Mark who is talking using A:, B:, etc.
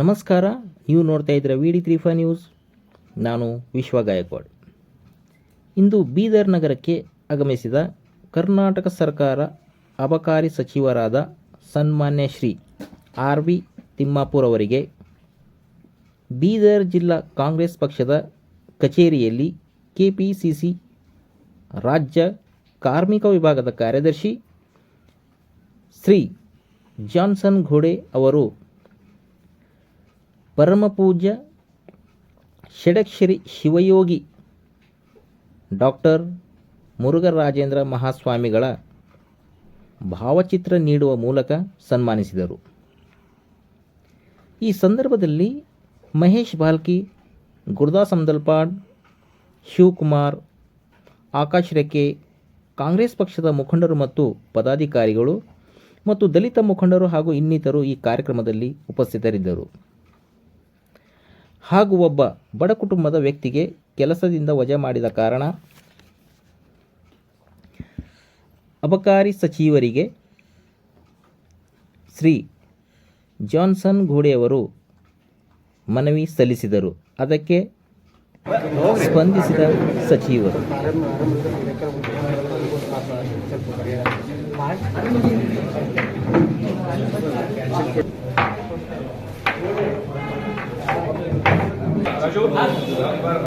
A: ನಮಸ್ಕಾರ, ನೀವು ನೋಡ್ತಾ ಇದ್ದೀರ V D three five news. ನಾನು ವಿಶ್ವ ಗಾಯಕ್ವಾಡ್. ಇಂದು ಬೀದರ್ ನಗರಕ್ಕೆ ಆಗಮಿಸಿದ ಕರ್ನಾಟಕ ಸರ್ಕಾರ ಅಬಕಾರಿ ಸಚಿವರಾದ ಸನ್ಮಾನ್ಯ ಶ್ರೀ ಆರ್ ವಿ ತಿಮ್ಮಾಪುರ್ ಅವರಿಗೆ ಬೀದರ್ ಜಿಲ್ಲಾ ಕಾಂಗ್ರೆಸ್ ಪಕ್ಷದ ಕಚೇರಿಯಲ್ಲಿ ಕೆಪಿಸಿಸಿ ರಾಜ್ಯ ಕಾರ್ಮಿಕ ವಿಭಾಗದ ಕಾರ್ಯದರ್ಶಿ ಶ್ರೀ ಜಾನ್ಸನ್ ಘೋಡೆ ಅವರು ಪರಮಪೂಜ್ಯ ಷಡಕ್ಷರಿ ಶಿವಯೋಗಿ ಡಾಕ್ಟರ್ ಮುರುಘರಾಜೇಂದ್ರ ಮಹಾಸ್ವಾಮಿಗಳ ಭಾವಚಿತ್ರ ನೀಡುವ ಮೂಲಕ ಸನ್ಮಾನಿಸಿದರು. ಈ ಸಂದರ್ಭದಲ್ಲಿ ಮಹೇಶ್ ಬಾಲ್ಕಿ, ಗುರುದಾಸ್ ಅಂದಲ್ಪಾಡ್ ಶಿವಕುಮಾರ್, ಆಕಾಶ್ ರೆಕ್ಕೆ, ಕಾಂಗ್ರೆಸ್ ಪಕ್ಷದ ಮುಖಂಡರು ಮತ್ತು ಪದಾಧಿಕಾರಿಗಳು ಮತ್ತು ದಲಿತ ಮುಖಂಡರು ಹಾಗೂ ಇನ್ನಿತರು ಈ ಕಾರ್ಯಕ್ರಮದಲ್ಲಿ ಉಪಸ್ಥಿತರಿದ್ದರು. ಹಾಗೂ ಒಬ್ಬ ಬಡ ಕುಟುಂಬದ ವ್ಯಕ್ತಿಗೆ ಕೆಲಸದಿಂದ ವಜಾ ಮಾಡಿದ ಕಾರಣ ಅಬಕಾರಿ ಸಚಿವರಿಗೆ ಶ್ರೀ ಜಾನ್ಸನ್ ಘೋಡೆಯವರು ಮನವಿ ಸಲ್ಲಿಸಿದರು. ಅದಕ್ಕೆ ಸ್ಪಂದಿಸಿದ ಸಚಿವರು. Ajuda.